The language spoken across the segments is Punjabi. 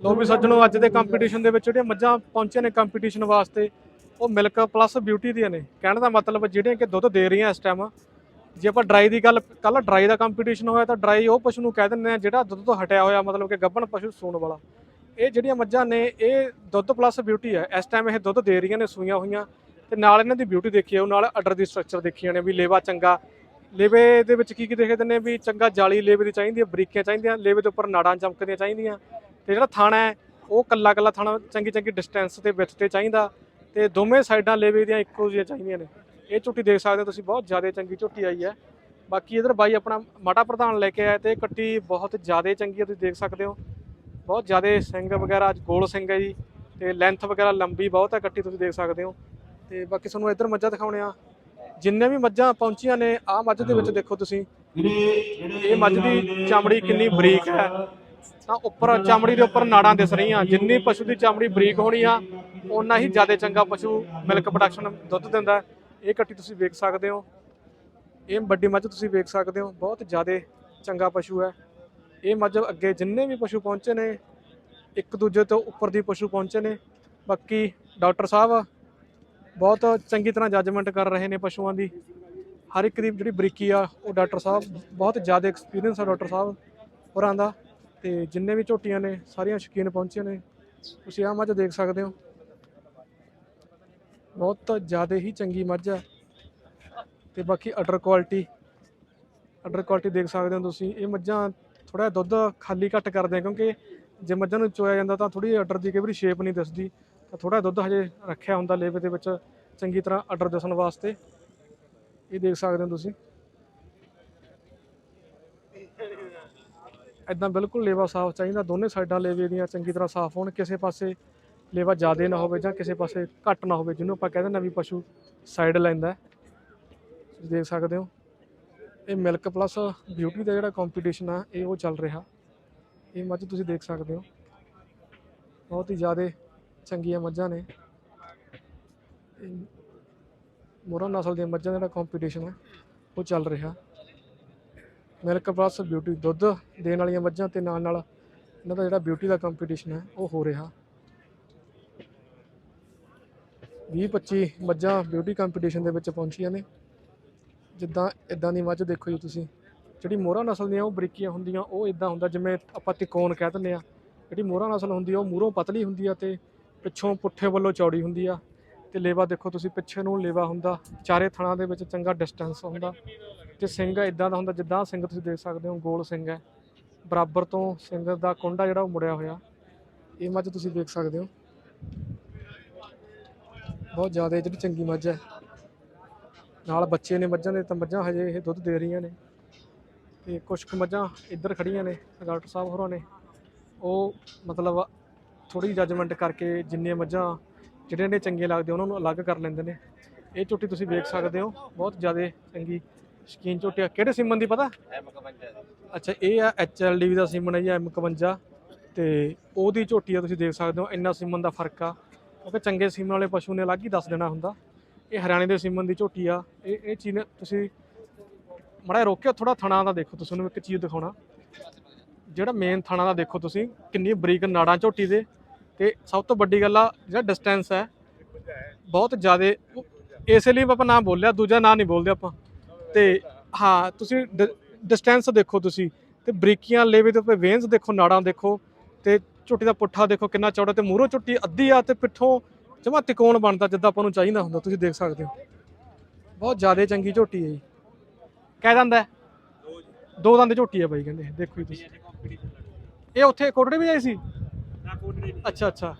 ਲੋ ਵੀ ਸੱਜਣੋ, ਅੱਜ ਦੇ ਕੰਪੀਟੀਸ਼ਨ ਦੇ ਵਿੱਚ ਜਿਹੜੀਆਂ ਮੱਝਾਂ ਪਹੁੰਚੀਆਂ ਨੇ ਕੰਪੀਟੀਸ਼ਨ ਵਾਸਤੇ, ਉਹ ਮਿਲਕ ਪਲੱਸ ਬਿਊਟੀ ਦੀਆਂ ਨੇ। ਕਹਿਣ ਦਾ ਮਤਲਬ ਜਿਹੜੀਆਂ ਕਿ ਦੁੱਧ ਦੇ ਰਹੀਆਂ ਇਸ ਟਾਈਮ ਜੇ ਆਪਾਂ ਡਰਾਈ ਦੀ ਗੱਲ ਕੱਲ ਡਰਾਈ ਦਾ ਕੰਪੀਟੀਸ਼ਨ ਹੋਇਆ ਤਾਂ ਡਰਾਈ ਉਹ ਪਸ਼ੂ ਨੂੰ ਕਹਿ ਦਿੰਦੇ ਆ ਜਿਹੜਾ ਦੁੱਧ ਤੋਂ ਹਟਿਆ ਹੋਇਆ, ਮਤਲਬ ਕਿ ਗੱਭਣ ਪਸ਼ੂ ਸੂਣ ਵਾਲਾ। ਇਹ ਜਿਹੜੀਆਂ ਮੱਝਾਂ ਨੇ, ਇਹ ਦੁੱਧ ਪਲੱਸ ਬਿਊਟੀ ਹੈ ਇਸ ਟਾਈਮ ਇਹ ਦੁੱਧ ਦੇ ਰਹੀਆਂ ਨੇ, ਸੂਈਆਂ ਹੋਈਆਂ। ਤੇ ਨਾਲ ਇਹਨਾਂ ਦੀ ਬਿਊਟੀ ਦੇਖੀ ਉਹ ਨਾਲ ਅਡਰ ਦੀ ਸਟਰਕਚਰ ਦੇਖੀਆਂ ਨੇ ਵੀ ਲੇਵਾ ਚੰਗਾ। ਲੇਵੇ ਦੇ ਵਿੱਚ ਕੀ ਕੀ ਦੇਖਦੇ ਨੇ ਵੀ ਚੰਗਾ ਜਾਲੀ ਲੇਵੇ ਦੀ ਚਾਹੀਦੀ ਹੈ ਬਰੀਕੀਆਂ ਚਾਹੀਦੀਆਂ, ਲੇਵੇ ਦੇ ਉੱਪਰ ਨਾੜਾਂ ਚਮਕਦੀਆਂ ਚਾਹੀਦੀਆਂ। ਤੇ ਜਿਹੜਾ ਥਾਣਾ ਹੈ ਉਹ ਕੱਲਾ ਕੱਲਾ ਥਾਣਾ ਚੰਗੀ ਚੰਗੀ ਡਿਸਟੈਂਸ ਤੇ ਵਿੱਥ ਤੇ ਚਾਹੀਦਾ ਤੇ ਦੋਵੇਂ ਸਾਈਡਾਂ ਲੇਵੇ ਦੀਆਂ ਇੱਕੋ ਜਿਹੀਆਂ ਚਾਹੀਦੀਆਂ ਨੇ। ਇਹ ਝੁੱਟੀ ਦੇਖ ਸਕਦੇ ਹੋ ਤੁਸੀਂ ਬਹੁਤ ਜ਼ਿਆਦਾ ਚੰਗੀ ਝੁੱਟੀ ਆਈ ਹੈ। ਬਾਕੀ ਇਧਰ ਬਾਈ ਆਪਣਾ ਮਾਟਾ ਪ੍ਰਧਾਨ ਲੈ ਕੇ ਆਇਆ ਤੇ ਕੱਟੀ ਬਹੁਤ ਜ਼ਿਆਦਾ ਚੰਗੀ ਹੈ ਤੁਸੀਂ ਦੇਖ ਸਕਦੇ ਹੋ। ਬਹੁਤ ਜ਼ਿਆਦਾ ਸਿੰਘ ਵਗੈਰਾ ਗੋਲ ਸਿੰਘ ਹੈ ਜੀ ਤੇ ਲੈਂਥ ਵਗੈਰਾ ਲੰਬੀ ਬਹੁਤ ਹੈ ਕੱਟੀ ਤੁਸੀਂ ਦੇਖ ਸਕਦੇ ਹੋ। ਤੇ ਬਾਕੀ ਤੁਹਾਨੂੰ ਇੱਧਰ ਮੱਝਾਂ ਦਿਖਾਉਣੇ ਆ। ਜਿੰਨੇ ਵੀ ਮੱਝਾਂ ਪਹੁੰਚੀਆਂ ਨੇ ਆਹ ਮੱਝ ਦੇ ਵਿੱਚ ਦੇਖੋ ਤੁਸੀਂ। ਇਹ ਮੱਝ ਦੀ ਚਮੜੀ ਕਿੰਨੀ ਬਰੀਕ ਹੈ। ਤਾਂ ਉੱਪਰ ਚਮੜੀ ਦੇ ਉੱਪਰ ਨਾੜਾਂ ਦਿਸ ਰਹੀਆਂ। ਜਿੰਨੀ ਪਸ਼ੂ ਦੀ ਚਮੜੀ ਬਰੀਕ ਹੋਣੀ ਆ ਉਨਾ ਹੀ ਜ਼ਿਆਦਾ ਚੰਗਾ ਪਸ਼ੂ ਮਿਲਕ ਪ੍ਰੋਡਕਸ਼ਨ ਦੁੱਧ ਦਿੰਦਾ ਇਹ ਕੱਟੀ ਤੁਸੀਂ ਵੇਖ ਸਕਦੇ ਹੋ। ਇਹ ਵੱਡੀ ਮੱਝ ਤੁਸੀਂ ਵੇਖ ਸਕਦੇ ਹੋ, ਬਹੁਤ ਜ਼ਿਆਦਾ ਚੰਗਾ ਪਸ਼ੂ ਹੈ। ਇਹ ਮੱਝ ਅੱਗੇ ਜਿੰਨੇ ਵੀ ਪਸ਼ੂ ਪਹੁੰਚੇ ਨੇ, ਇੱਕ ਦੂਜੇ ਤੋਂ ਉੱਪਰ ਦੀ ਪਸ਼ੂ ਪਹੁੰਚੇ ਨੇ। ਬਾਕੀ ਡਾਕਟਰ ਸਾਹਿਬ ਬਹੁਤ ਚੰਗੀ ਤਰ੍ਹਾਂ ਜੱਜਮੈਂਟ ਕਰ ਰਹੇ ਨੇ ਪਸ਼ੂਆਂ ਦੀ। ਹਰ ਇੱਕ ਦੀ ਜਿਹੜੀ ਬਰੀਕੀ ਆ, ਉਹ ਡਾਕਟਰ ਸਾਹਿਬ ਬਹੁਤ ਜ਼ਿਆਦਾ ਐਕਸਪੀਰੀਅੰਸ ਆ ਡਾਕਟਰ ਸਾਹਿਬ ਹੋਰਾਂ ਦਾ। ਤੇ ਜਿੰਨੇ ਵੀ ਝੋਟੀਆਂ ਨੇ, ਸਾਰੀਆਂ ਸ਼ੌਕੀਨ ਪਹੁੰਚੇ ਨੇ। ਤੁਸੀਂ ਆਹ ਮੱਝ ਦੇਖ ਸਕਦੇ ਹੋ। ਬਹੁਤ ਜ਼ਿਆਦਾ ਹੀ ਚੰਗੀ ਮੱਝ ਹੈ ਤੇ ਬਾਕੀ ਅਡਰ ਕੁਆਲਿਟੀ ਅਡਰ ਕੁਆਲਿਟੀ ਦੇਖ ਸਕਦੇ ਹੋ ਤੁਸੀਂ। ਇਹ ਮੱਝਾਂ ਥੋੜਾ ਦੁੱਧ ਖਾਲੀ ਘੱਟ ਕਰਦੇ ਆ, ਕਿਉਂਕਿ ਜੇ ਮੱਝਾਂ ਨੂੰ ਚੋਇਆ ਜਾਂਦਾ ਤਾਂ ਥੋੜੀ ਅਡਰ ਦੀ ਕਈ ਵਾਰੀ ਸ਼ੇਪ ਨਹੀਂ ਦਿਸਦੀ। ਤਾਂ ਥੋੜਾ ਦੁੱਧ ਹਜੇ ਰੱਖਿਆ ਹੁੰਦਾ ਲੇਵੇ ਦੇ ਵਿੱਚ ਚੰਗੀ ਤਰ੍ਹਾਂ ਅਡਰ ਦਿਸਣ ਵਾਸਤੇ। ਇਹ ਦੇਖ ਸਕਦੇ ਹੋ ਤੁਸੀਂ। ਇਦਾਂ ਬਿਲਕੁਲ ਲੇਵਾ ਸਾਫ਼ ਚਾਹੀਦਾ, ਦੋਨੇ ਸਾਈਡਾਂ ਲੇਵੇ ਦੀਆਂ ਚੰਗੀ ਤਰ੍ਹਾਂ ਸਾਫ਼ ਹੋਣ, ਕਿਸੇ ਪਾਸੇ ਲੇਵਾ ਜ਼ਿਆਦਾ ਨਾ ਹੋਵੇ ਜਾਂ ਕਿਸੇ ਪਾਸੇ ਘੱਟ ਨਾ ਹੋਵੇ, ਜਿਹਨੂੰ ਆਪਾਂ ਕਹਿ ਦਿੰਦੇ ਹਾਂ ਵੀ ਪਸ਼ੂ ਸਾਈਡ ਲੈਂਦਾ ਤੁਸੀਂ ਦੇਖ ਸਕਦੇ ਹੋ, ਇਹ ਮਿਲਕ ਪਲੱਸ ਬਿਊਟੀ ਦਾ ਜਿਹੜਾ ਕੰਪੀਟੀਸ਼ਨ ਆ, ਇਹ ਉਹ ਚੱਲ ਰਿਹਾ। ਇਹ ਮੱਝ ਤੁਸੀਂ ਦੇਖ ਸਕਦੇ ਹੋ, ਬਹੁਤ ਹੀ ਜ਼ਿਆਦਾ ਚੰਗੀਆਂ ਮੱਝਾਂ ਨੇ। ਮੋਰਾ ਨਸਲ ਦੀਆਂ ਮੱਝਾਂ ਦਾ ਜਿਹੜਾ ਕੰਪੀਟੀਸ਼ਨ ਹੈ, ਉਹ ਚੱਲ ਰਿਹਾ। ਮਿਲਕ ਪਲੱਸ ਬਿਊਟੀ ਦੁੱਧ ਦੇਣ ਵਾਲੀਆਂ ਮੱਝਾਂ ਤੇ ਨਾਲ ਨਾਲ ਇਹਨਾਂ ਦਾ ਜਿਹੜਾ ਬਿਊਟੀ ਦਾ ਕੰਪੀਟੀਸ਼ਨ ਹੈ, ਉਹ ਹੋ ਰਿਹਾ। 20 25 ਮੱਝਾਂ ਬਿਊਟੀ ਕੰਪੀਟੀਸ਼ਨ ਦੇ ਵਿੱਚ ਪਹੁੰਚੀਆਂ ਨੇ। ਜਿੱਦਾਂ ਇਦਾਂ ਦੀ ਮੱਝ ਦੇਖੋ ਜੀ ਤੁਸੀਂ। ਜਿਹੜੀ ਮੋਹਰਾ ਨਸਲ ਦੀਆਂ ਉਹ ਬਰੀਕੀਆਂ ਹੁੰਦੀਆਂ, ਉਹ ਇਦਾਂ ਹੁੰਦਾ ਜਿਵੇਂ ਆਪਾਂ ਤਿਕੋਣ ਕਹਿ ਦਿੰਦੇ ਆ ਜਿਹੜੀ ਮੋਹਰਾ ਨਸਲ ਹੁੰਦੀ ਆ, ਉਹ ਮੂਹਰੋਂ ਪਤਲੀ ਹੁੰਦੀ ਆ ਤੇ ਪਿੱਛੋਂ ਪੁੱਠੇ ਵੱਲੋਂ ਚੌੜੀ ਹੁੰਦੀ ਆ। ਤੇ ਲੇਵਾ ਦੇਖੋ ਤੁਸੀਂ, ਪਿੱਛੇ ਨੂੰ ਲੇਵਾ ਹੁੰਦਾ, ਚਾਰੇ ਥਣਾਂ ਦੇ ਵਿੱਚ ਚੰਗਾ ਡਿਸਟੈਂਸ ਹੁੰਦਾ। ਤੇ ਸਿੰਘ ਇਦਾਂ ਦਾ ਹੁੰਦਾ ਜਿੱਦਾਂ ਸਿੰਘ ਤੁਸੀਂ ਦੇਖ ਸਕਦੇ ਹੋ, ਗੋਲ ਸਿੰਘ ਹੈ। ਬਰਾਬਰ ਤੋਂ ਸਿੰਘ ਦਾ ਕੁੰਡਾ ਜਿਹੜਾ ਉਹ ਮੁੜਿਆ ਹੋਇਆ। ਇਹ ਮੱਝ ਤੁਸੀਂ ਦੇਖ ਸਕਦੇ ਹੋ। ਬਹੁਤ ਜ਼ਿਆਦਾ ਜਿਹੜੀ ਚੰਗੀ ਮੱਝ ਹੈ। ਨਾਲ ਬੱਚੇ ਨੇ ਮੱਝਾਂ ਦੇ, ਤਾਂ ਮੱਝਾਂ ਹਜੇ ਇਹ ਦੁੱਧ ਦੇ ਰਹੀਆਂ ਨੇ। ਤੇ ਕੁਝ ਕੁ ਮੱਝਾਂ ਇੱਧਰ ਖੜੀਆਂ ਨੇ, ਡਾਕਟਰ ਸਾਹਿਬ ਹੋਰਾਂ ਨੇ। ਉਹ ਮਤਲਬ ਥੋੜੀ ਜੱਜਮੈਂਟ ਕਰਕੇ ਜਿੰਨੀਆਂ ਮੱਝਾਂ ਜਿਹੜੀਆਂ ਨੇ ਚੰਗੀਆਂ ਲੱਗਦੀਆਂ, ਉਹਨਾਂ ਨੂੰ ਅਲੱਗ ਕਰ ਲੈਂਦੇ ਨੇ। ਇਹ ਚੋਟੀ ਤੁਸੀਂ ਵੇਖ ਸਕਦੇ ਹੋ, ਬਹੁਤ ਜ਼ਿਆਦਾ ਚੰਗੀ ਸ਼ਕੀਨ ਝੋਟੀ ਆ ਕਿਹੜੇ ਸਿਮਨ ਦੀ ਪਤਾ? ਅੱਛਾ ਇਹ ਆ ਐਚਐਲਡੀ ਦਾ ਸਿਮਨ ਹੈ ਜੀ M51 ਤੇ ਉਹਦੀ ਝੋਟੀ ਆ ਤੁਸੀਂ ਦੇਖ ਸਕਦੇ ਹੋ ਇੰਨਾ ਸਿਮਨ ਦਾ ਫ਼ਰਕ ਆ। ਕਿਉਂਕਿ ਚੰਗੇ ਸਿਮਨ ਵਾਲੇ ਪਸ਼ੂ ਨੇ ਅਲੱਗ ਹੀ ਦੱਸ ਦੇਣਾ ਹੁੰਦਾ। ਇਹ ਹਰਿਆਣੇ ਦੇ ਸਿਮਨ ਦੀ ਝੋਟੀ ਆ। ਇਹ ਇਹ ਚੀਜ਼ ਨੇ ਤੁਸੀਂ ਮੜਾ ਰੋਕਿਓ ਥੋੜਾ ਥਣਾ ਦਾ ਦੇਖੋ ਤੁਸੀਂ ਨੂੰ ਇੱਕ ਚੀਜ਼ ਦਿਖਾਉਣਾ। ਜਿਹੜਾ ਮੇਨ ਥਣਾ ਦਾ ਦੇਖੋ ਤੁਸੀਂ ਕਿੰਨੀ ਬਰੀਕ ਨਾੜਾਂ ਝੋਟੀ ਦੇ। ਤੇ ਸਭ ਤੋਂ ਵੱਡੀ ਗੱਲ ਆ ਜਿਹੜਾ ਡਿਸਟੈਂਸ ਹੈ ਬਹੁਤ ਜ਼ਿਆਦਾ ਇਸੇ ਲਈ ਆਪਾਂ ਨਾਮ ਬੋਲਿਆ ਦੂਜਾ ਨਾਂ ਨਹੀਂ ਬੋਲਦੇ ਆਪਾਂ। ਤੇ ਹਾਂ ਤੁਸੀਂ ਡਿਸਟੈਂਸ ਦੇਖੋ ਤੁਸੀਂ ਤੇ ਬਰੀਕੀਆਂ ਲੇਵੇ ਦੇ ਉੱਤੇ ਵੇਨਸ ਦੇਖੋ ਨਾੜਾਂ ਦੇਖੋ ਤੇ ਝੋਟੀ ਦਾ ਪੁੱਠਾ ਦੇਖੋ ਕਿੰਨਾ ਚੌੜਾ ਤੇ ਮੂਹਰੋਂ ਝੋਟੀ ਅੱਧੀ ਆ ਤੇ ਪਿੱਠੋਂ ਜਮਾ ਤਿਕੋਣ ਬਣਦਾ ਜਿੱਦਾਂ ਆਪਾਂ ਨੂੰ ਚਾਹੀਦਾ ਹੁੰਦਾ ਤੁਸੀਂ ਦੇਖ ਸਕਦੇ ਹੋ। ਬਹੁਤ ਜ਼ਿਆਦਾ ਚੰਗੀ ਝੋਟੀ ਹੈ ਜੀ। ਕਹਿ ਦਿੰਦਾ ਦੋ ਦੰਦ ਝੋਟੀ ਹੈ ਬਾਈ ਕਹਿੰਦੇ ਦੇਖੋ ਜੀ ਤੁਸੀਂ। ਇਹ ਉੱਥੇ ਕੋਟੜੇ ਵੀ ਆਏ ਸੀ? ਅੱਛਾ ਅੱਛਾ।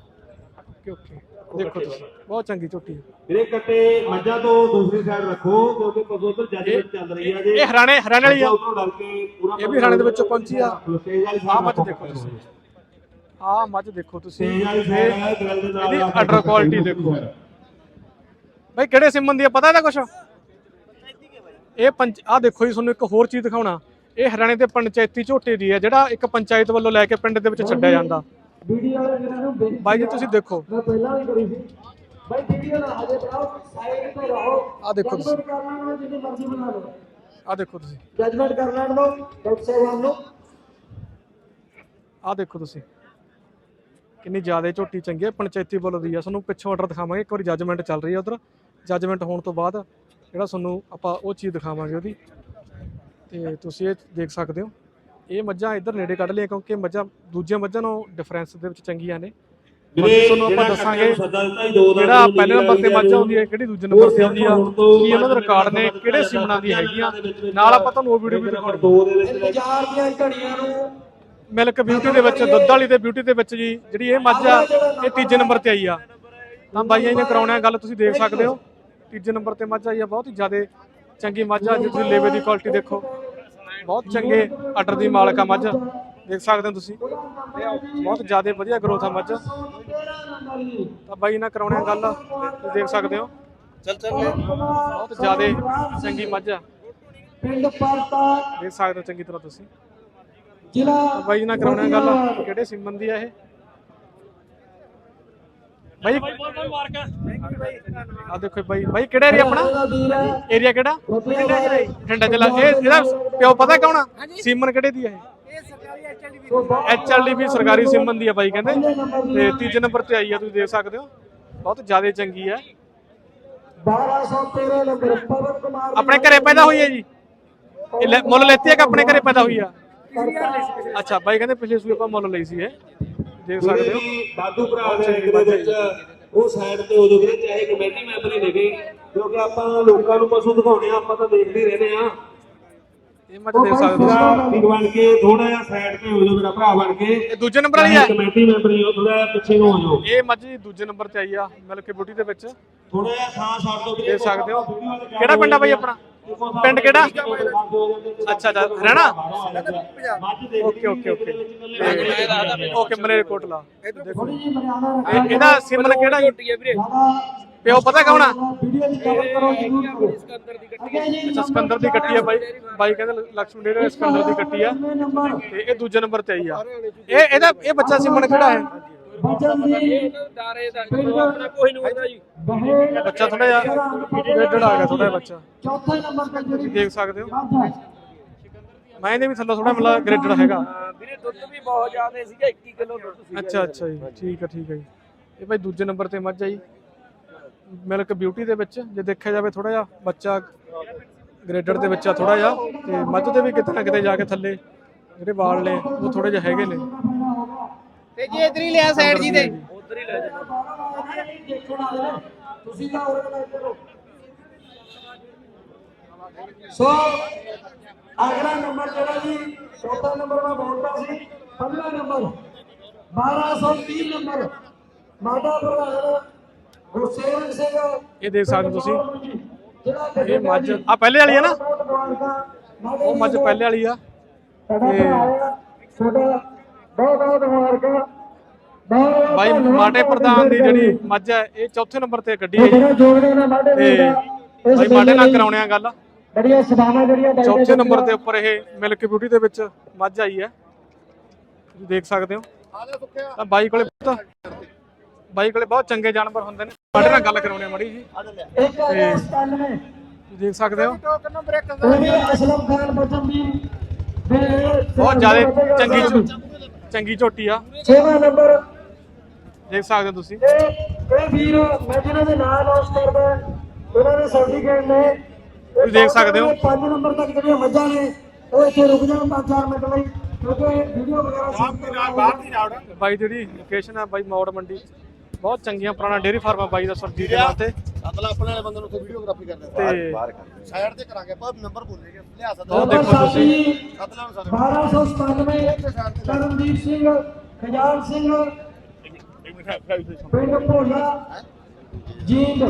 Okay okay. ਦੇਖੋ ਤੁਸੀਂ। ਬਹੁਤ ਚੰਗੀ ਝੋਟੀ ਹੈ। ਵੀਰੇ ਕੱਟੇ ਮੱਝਾਂ ਤੋਂ ਦੂਸਰੀ ਸਾਈਡ ਰੱਖੋ ਕਿਉਂਕਿ ਪਸ਼ੂ ਉਧਰ ਜੱਜਮੈਂਟ ਚੱਲ ਰਹੀ ਹੈ ਜੀ। ਇਹ ਹਰਿਆਣੇ ਹਰਿਆਣੇ ਵਾਲੀ ਆ। ਉਧਰੋਂ ਡਰ ਕੇ ਪੂਰਾ ਇਹ ਵੀ ਹਰਿਆਣੇ ਦੇ ਵਿੱਚੋਂ ਪਹੁੰਚੀ ਆ। side ਮੱਝ ਦੇਖੋ ਤੁਸੀਂ। ਆਹ ਮੱਝ ਦੇਖੋ ਤੁਸੀਂ। ਇਹਦੀ ਆ ਕੇ ਅਡਰ ਕੁਆਲਿਟੀ ਦੇਖੋ। ਬਈ ਕਿਹੜੇ ਸਿਮਨ ਦੀ ਆ ਪਤਾ ਇਹਦਾ ਕੁਛ? ਇਹ ਪੰਚ ਆ ਦੇਖੋ ਜੀ ਤੁਹਾਨੂੰ ਇੱਕ ਹੋਰ ਚੀਜ਼ ਦਿਖਾਉਣਾ। ਇਹ ਹਰਿਆਣੇ ਦੇ ਪੰਚਾਇਤੀ ਝੋਟੇ ਦੀ ਹੈ ਜਿਹੜਾ ਇੱਕ ਪੰਚਾਇਤ ਵੱਲੋਂ ਲੈ ਕੇ ਪਿੰਡ ਦੇ ਵਿੱਚ ਛੱਡਿਆ ਜਾਂਦਾ। ਵੀਡੀਓ ਵਾਲੇ ਜਿਹਨਾਂ ਨੂੰ ਬੇਨਤੀ ਬਾਈ ਜੀ ਤੁਸੀਂ ਦੇਖੋ। ਮੈਂ ਪਹਿਲਾਂ ਵੀ ਕਰੀ ਸੀ। ਬਾਈ ਵੀਡੀਓ ਨਾ ਹਜੇ ਬਣਾਓ ਸਾਈਡ ਤੇ ਰਹੋ। ਆਹ ਦੇਖੋ ਤੁਸੀਂ। ਜਜਮੈਂਟ ਕਰ ਲੈਣ ਦਿਓ ਜਿੰਨੀ ਮਰਜ਼ੀ ਬਣਾ ਲਓ। ਆ ਦੇਖੋ ਤੁਸੀਂ। ਜਜਮੈਂਟ ਕਰ ਲੈਣ ਦਿਓ ਡਾਕਟਰ ਸਾਹਿਬਾਨ ਨੂੰ ਆ ਦੇਖੋ ਤੁਸੀਂ। ਕਿੰਨੀ ਜ਼ਿਆਦਾ ਝੋਟੀ ਚੰਗੀ ਹੈ ਪੰਚਾਇਤੀ ਬੋਲ ਦੀ ਆ। ਤੁਹਾਨੂੰ ਪਿੱਛੋਂ ਆਰਡਰ ਦਿਖਾਵਾਂਗੇ ਇੱਕ ਵਾਰੀ ਜੱਜਮੈਂਟ ਚੱਲ ਰਹੀ ਹੈ ਉਧਰ। ਜੱਜਮੈਂਟ ਹੋਣ ਤੋਂ ਬਾਅਦ ਜਿਹੜਾ ਤੁਹਾਨੂੰ ਆਪਾਂ ਉਹ ਚੀਜ਼ ਦਿਖਾਵਾਂਗੇ ਉਹਦੀ। ਤੇ ਤੁਸੀਂ ਇਹ ਦੇਖ ਸਕਦੇ ਹੋ। ਇਹ ਮੱਝਾਂ ਇੱਧਰ ਨੇੜੇ ਕੱਢ ਲਈਆਂ ਕਿਉਂਕਿ ਮੱਝਾਂ ਦੂਜੀਆਂ ਮੱਝਾਂ ਨਾਲੋਂ ਡਿਫਰੈਂਸ ਦੇ ਵਿੱਚ ਚੰਗੀਆਂ ਨੇ। ਤੁਹਾਨੂੰ ਆਪਾਂ ਦੱਸਾਂਗੇ ਜਿਹੜਾ ਪਹਿਲੇ ਨੰਬਰ ਤੇ ਮੱਝ ਆਉਂਦੀ ਹੈ ਕਿਹੜੀ ਦੂਜੇ ਨੰਬਰ ਤੇ ਆਉਂਦੀ ਆ ਕੀ ਉਹਨਾਂ ਦੇ ਰਿਕਾਰਡ ਨੇ ਕਿਹੜੇ ਸਿਮਨਾਂ ਦੀ ਹੈਗੀਆਂ ਨਾਲ ਆਪਾਂ ਤੁਹਾਨੂੰ ਉਹ ਵੀਡੀਓ ਵੀ ਦਿਖਾਉਣੀ। ਦੋ ਦੇ ਵਿੱਚ ਇੰਤਜ਼ਾਰ ਦੀਆਂ ਘੜੀਆਂ ਨੂੰ ਮਿਲਕ ਬਿਊਟੀ ਦੇ ਵਿੱਚ ਦੁੱਧ ਵਾਲੀ ਤੇ ਬਿਊਟੀ ਦੇ ਵਿੱਚ ਜੀ ਜਿਹੜੀ ਇਹ ਮੱਝ ਆ ਇਹ ਤੀਜੇ ਨੰਬਰ ਤੇ ਆਈ ਆ। ਤਾਂ ਬਾਈਆਂ ਨੇ ਕਰਾਉਣਾ ਗੱਲ ਤੁਸੀਂ ਦੇਖ ਸਕਦੇ ਹੋ। ਤੀਜੇ ਨੰਬਰ ਤੇ ਮੱਝ ਆਈ ਆ ਬਹੁਤ ਹੀ ਜ਼ਿਆਦਾ ਚੰਗੀ ਮੱਝ ਆ ਜੇ ਤੁਸੀਂ ਲੇਵੇ ਦੀ ਕੁਆਲਿਟੀ ਦੇਖੋ। ਬਹੁਤ ਚੰਗੇ ਆਰਡਰ ਦੀ ਮਾਲਕ ਆ ਮੱਝ। ਦੇਖ ਸਕਦੇ ਹੋ ਤੁਸੀਂ। ਬਹੁਤ ਜ਼ਿਆਦਾ ਵਧੀਆ ਗਰੋਥ ਆ ਮੱਝ। ਤਾਂ ਬਾਈ ਨਾਲ ਕਰਾਉਣੇ ਗੱਲ। ਤੁਸੀਂ ਦੇਖ ਸਕਦੇ ਹੋ। ਚੱਲ ਚੱਲ ਬਹੁਤ ਜ਼ਿਆਦਾ ਚੰਗੀ ਮੱਝ ਆ। ਪਿੰਡ ਪਰਤਾ ਦੇਖ ਸਕਦੇ ਹੋ ਚੰਗੀ ਤਰ੍ਹਾਂ ਤੁਸੀਂ। ਜ਼ਿਲ੍ਹਾ ਬਾਈ ਨਾਲ ਕਰਾਉਣਾ ਗੱਲ। ਕਿਹੜੇ ਸਿੰਮਨ ਦੀ ਆ ਇਹ? ਬਾਈ ਆ ਦੇਖੋ ਬਾਈ ਬਾਈ ਕਿਹੜਾ ਏਰੀਆ ਆਪਣਾ? ਏਰੀਆ ਕਿਹੜਾ? ਠੰਡਾ ਜ਼ਿਲ੍ਹਾ। ਇਹ ਇਹਦਾ ਪਿਓ ਪਤਾ ਕੌਣ ਆ? ਸਿੰਮਨ ਕਿਹੜੇ ਦੀ ਆ ਇਹ? ਐਚਐਲਡੀ ਵੀ ਸਰਕਾਰੀ ਸਿੰਮਨ ਦੀ ਆ ਬਾਈ ਕਹਿੰਦੇ। ਤੇ ਤੀਜੇ ਨੰਬਰ ਤੇ ਆਈ ਆ ਤੁਸੀਂ ਦੇਖ ਸਕਦੇ ਹੋ। ਬਹੁਤ ਜ਼ਿਆਦਾ ਚੰਗੀ ਆ। 1213 ਨੰਬਰ ਪਵਨ ਕੁਮਾਰ ਆਪਣੇ ਘਰੇ ਪੈਦਾ ਹੋਈ ਹੈ ਜੀ? ਮੁੱਲ ਲੈਤੀ ਹੈ ਕਿ ਆਪਣੇ ਘਰੇ ਪੈਦਾ ਹੋਈ ਆ? ਅੱਛਾ ਬਾਈ ਕਹਿੰਦੇ ਪਿਛਲੇ ਸੂਏ ਆਪਾਂ ਮੁੱਲ ਲਈ ਸੀ ਇਹ। ਦੇਖ ਸਕਦੇ ਹੋ। ਬਾਦੂ ਭਰਾ ਦੇ ਵਿੱਚ ਉਹ ਸਾਈਡ ਤੇ ਹੋ ਜੋ ਵੀਰੇ ਚਾਹੇ ਕਮੇਟੀ ਮੈਂਬਰ ਹੀ ਲਿਖੇ ਕਿਉਂਕਿ ਆਪਾਂ ਲੋਕਾਂ ਨੂੰ ਪਸ਼ੂ ਦਿਖਾਉਣੇ ਆ ਆਪਾਂ ਤਾਂ ਦੇਖਦੇ ਹੀ ਰਹਿੰਦੇ ਆ। ਇਹ ਮੱਝ ਦੇਖ ਸਕਦੇ। ਹੋ ਤੁਸੀਂ। ਵੀ ਬਣ ਕੇ ਥੋੜਾ ਜਿਹਾ ਸਾਈਡ ਤੇ ਹੋ ਜਾਓ ਮੇਰਾ ਭਰਾ ਬਣ ਕੇ। ਇਹ ਦੂਜੇ ਨੰਬਰ ਵਾਲੀ ਆ ਕਮੇਟੀ ਮੈਂਬਰ ਹੀ ਹੋ ਥੋੜਾ ਜਿਹਾ ਪਿੱਛੇ ਨੂੰ ਹੋ ਜਾਓ। ਇਹ ਮੱਝ ਜੀ ਦੂਜੇ ਨੰਬਰ ਤੇ ਆਈ ਆ ਮਿਲਕ ਬੂਟੀ ਦੇ ਵਿੱਚ। ਥੋੜਾ ਜਿਹਾ ਥਾਂ ਛੱਡ ਦਿਓ ਵੀਰੇ ਦੇਖ ਸਕਦੇ ਹੋ। ਕਿਹੜਾ ਪਿੰਡ ਆ ਬਾਈ ਆਪਣਾ? ਪਿੰਡ ਕਿਹੜਾ? ਅੱਛਾ ਅੱਛਾ, ਰਹਿਣਾ? Okay okay okay. Okay Malerkotla ਦੇਖੋ ਇਹਦਾ ਸਿਮਨ ਕਿਹੜਾ ਜੀ? ਪਿਓ ਪਤਾ ਕੌਣ ਆ? ਦੀ ਕਵਰ ਕਰੋ ਅੱਛਾ, ਸਿਕੰਦਰ ਦੀ ਕੱਟੀ ਆ ਬਾਈ। ਬਾਈ ਕਹਿੰਦੇ ਲక్ష్ਮਣ ਡੇਰੇ ਸਿਕੰਦਰ ਦੀ ਕੱਟੀ ਆ। ਤੇ ਇਹ ਦੂਜੇ ਨੰਬਰ ਤੇ ਆਈ ਆ। ਇਹ, ਇਹਦਾ, ਇਹ ਬੱਚਾ ਸਿਮਨ ਕਿਹੜਾ ਹੈ? ਬਚਨ ਦੀ ਦਾਰੇ ਦਾ ਆਪਣਾ ਕੋਈ ਨਹੀਂ ਹੁੰਦਾ ਜੀ। ਬਹੇ ਬੱਚਾ ਥੋੜਾ ਜਿਹਾ ਡੇਢ ਆ ਗਿਆ ਥੋੜਾ ਬੱਚਾ। ਚੌਥੇ ਨੰਬਰ ਤੇ ਜਿਹੜੀ ਦੇਖ ਸਕਦੇ ਹੋ। ਮੈਂ ਇਹਦੇ ਵੀ ਥੱਲੇ ਥੋੜਾ ਮਤਲਬ ਗ੍ਰੇਡਡ ਹੈਗਾ। ਵੀਰੇ ਦੁੱਧ ਵੀ ਬਹੁਤ ਜ਼ਿਆਦਾ ਸੀਗਾ 21 ਕਿਲੋ ਦੁੱਧ ਸੀ ਅੱਛਾ ਅੱਛਾ ਜੀ। ਠੀਕ ਹੈ ਠੀਕ ਹੈ ਜੀ। ਇਹ ਭਾਈ ਦੂਜੇ ਨੰਬਰ ਤੇ ਮੱਝ ਆ ਜੀ। ਮਿਲਕ ਬਿਊਟੀ ਦੇ ਵਿੱਚ ਜੇ ਦੇਖਿਆ ਜਾਵੇ ਥੋੜਾ ਜਿਹਾ ਬੱਚਾ ਗ੍ਰੇਡਡ ਦੇ ਵਿੱਚ ਆ ਥੋੜਾ ਜਿਹਾ ਤੇ ਮੱਝ ਦੇ ਵੀ ਕਿਤੇ ਨਾ ਕਿਤੇ ਜਾ ਕੇ ਥੱਲੇ ਜਿਹੜੇ ਵਾਲ ਨੇ ਉਹ ਥੋੜੇ ਜਿਹੇ ਹੈਗੇ ਨੇ। ਤੇ ਜੀ ਇਧਰ ਹੀ ਲਿਆ ਸਾਈਡ ਜੀ ਦੇ ਦੇਖਣ ਵਾਲੇ ਤੁਸੀਂ ਤਾਂ ਆਰਗੇਨਾਈਜ਼ ਕਰੋ ਸੋ ਅਗਲਾ ਨੰਬਰ ਜਿਹੜਾ ਜੀ ਚੌਥਾ ਨੰਬਰ ਮੈਂ ਬੋਲਦਾ ਸੀ ਪੰਜਵਾਂ ਨੰਬਰ 1230 ਨੰਬਰ ਮਾਤਾ ਪ੍ਰਧਾਨ ਗੁਰਸੇਵਕ ਸਿੰਘ ਇਹ ਦੇਖ ਸਕਦੇ ਹੋ ਤੁਸੀਂ। ਇਹ ਮੱਝ ਆ ਪਹਿਲੇ ਵਾਲੀ ਹੈ ਨਾ? ਉਹ ਮੱਝ ਪਹਿਲੇ ਵਾਲੀ ਆ। ਤੇ ਤੁਹਾਡਾ ਬਾਈ ਮਾਟੇ ਪ੍ਰਧਾਨ ਦੀ ਜਿਹੜੀ ਮੱਝ ਹੈ ਇਹ ਚੌਥੇ ਨੰਬਰ ਤੇ ਕੱਢੀ ਹੈ ਮਾਡੇ ਤੇ ਬਾਈ ਮਾਟੇ ਨਾਲ ਕਰਾਉਣੇ ਆ ਗੱਲ। ਬੜੀਆਂ ਸਭਾਵਾਂ ਜਿਹੜੀਆਂ ਚੌਥੇ ਨੰਬਰ ਦੇ ਉੱਪਰ ਇਹ ਮਿਲਕ ਬਿਊਟੀ ਦੇ ਵਿੱਚ ਮੱਝ ਆਈ ਹੈ। ਤੁਸੀਂ ਦੇਖ ਸਕਦੇ ਹੋ। ਤਾਂ ਬਾਈ ਕੋਲੇ ਬਾਈ ਕੋਲੇ ਬਹੁਤ ਚੰਗੇ ਜਾਨਵਰ ਹੁੰਦੇ ਨੇ। ਸਾਡੇ ਨਾਲ ਗੱਲ ਕਰਾਉਣੀ ਮੜੀ ਜੀ ਇੱਕ ਹੈਗਾ 97 ਤੁਸੀਂ ਦੇਖ ਸਕਦੇ ਹੋ। ਬਹੁਤ ਜ਼ਿਆਦਾ ਚੰਗੀ ਚੰਗੀ ਝੋਟੀ ਆ। 6ਵਾਂ ਨੰਬਰ। ਦੇਖ ਸਕਦੇ ਹੋ ਤੁਸੀਂ। ਇਹ ਇਹ ਵੀਰ ਮੈਂ ਜਿਹਨਾਂ ਦੇ ਨਾਮ ਨੋਟ ਕਰਦਾ ਉਹਨਾਂ ਦੇ ਸਰਟੀਫਿਕੇਟ ਨੇ। ਤੁਸੀਂ ਦੇਖ ਸਕਦੇ ਹੋ। 5 ਨੰਬਰ ਤੱਕ ਜਿਹੜੀਆਂ ਮੱਝਾਂ ਨੇ ਉਹ ਇੱਥੇ ਰੁਕ ਜਾਣ 5-4 ਮਿੰਟ ਲਈ ਕਿਉਂਕਿ ਵੀਡੀਓ ਵਗੈਰਾ ਬਾਹਰ ਦੀ ਬਾਈ ਜਿਹੜੀ ਲੋਕੇਸ਼ਨ ਹੈ ਬਾਈ ਮੌੜ ਮੰਡੀ। ਬਹੁਤ ਚੰਗੀਆਂ ਪੁਰਾਣਾ ਡੇਅਰੀ ਫਾਰਮ ਬਾਈ ਦਾ ਸਰਜੀਤ ਦੇ ਨਾਂ ਤੇ। ਅਗਲਾ ਆਪਣੇ ਵਾਲੇ ਬੰਦੇ ਨੂੰ ਉੱਥੇ ਵੀਡੀਓਗ੍ਰਾਫੀ ਕਰਦੇ ਤੇ ਸਾਈਡ ਤੇ ਕਰਾਂਗੇ ਆਪਾਂ ਨੰਬਰ ਭੁੱਲੇ ਗਏ ਲਿਆ ਸਕਦਾ ਉਹ ਦੇਖੋ ਤੁਸੀਂ। ਸੱਤ ਲੈਣ ਸਾਰੇ 1297 ਕਰਮਦੀਪ ਸਿੰਘ ਖਜਾਨ ਸਿੰਘ ਪਿੰਡ ਭੋਲਾ ਜੀਂਦ।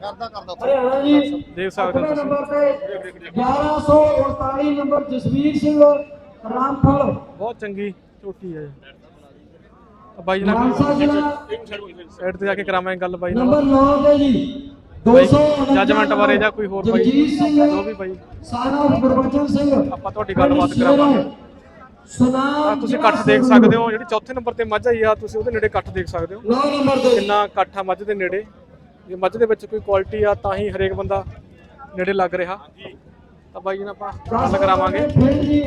ਕਰਦਾ ਕਰਦਾ। ਹਰਿਆਣਾ ਜੀ। ਦੇਖ ਸਕਦੇ ਹੋ ਤੁਸੀਂ। ਨੰਬਰ ਤੇ 1148 ਨੰਬਰ ਜਸਵੀਰ ਸਿੰਘ ਰਾਮਫਲ। ਬਹੁਤ ਚੰਗੀ ਝੋਟੀ ਹੈ ਬਾਈ ਨਾਲ ਮਾਨਸਾ ਜ਼ਿਲ੍ਹਾ ਤੇ ਜਾ ਕੇ ਕਰਾਵਾਂਗੇ ਗੱਲ ਬਾਈ ਨਾਲ। ਨੰਬਰ 9 ਤੇ ਜੀ ਬਾਈ 249 ਜੱਜਮੈਂਟ ਬਾਰੇ ਜਾਂ ਕੋਈ ਹੋਰ ਬਾਈ ਜਗਜੀਤ ਸਿੰਘ ਜੋ ਵੀ ਬਾਈ। ਸਾਨਾ ਗੁਰਬਚਨ ਸਿੰਘ ਆਪਾਂ ਤੁਹਾਡੀ ਗੱਲਬਾਤ ਕਰਾਵਾਂਗੇ। ਤੁਸੀਂ ਇਕੱਠ ਦੇਖ ਸਕਦੇ ਹੋ ਜਿਹੜੀ ਚੌਥੇ ਨੰਬਰ ਤੇ ਮੱਝ ਆਈ ਆ ਤੁਸੀਂ ਉਹਦੇ ਨੇੜੇ ਇਕੱਠ ਦੇਖ ਸਕਦੇ ਹੋ। 9 ਨੰਬਰ ਤੇ। ਕਿੰਨਾ ਇਕੱਠ ਆ ਮੱਝ ਦੇ ਨੇੜੇ। ਜੇ ਮੱਝ ਦੇ ਵਿੱਚ ਕੋਈ ਕੁਆਲਿਟੀ ਆ ਤਾਂ ਹੀ ਹਰੇਕ ਬੰਦਾ ਨੇੜੇ ਲੱਗ ਰਿਹਾ। ਤਾਂ ਬਾਈ ਜੀ ਨਾਲ ਆਪਾਂ ਗੱਲ ਕਰਾਵਾਂਗੇ। ਜੀ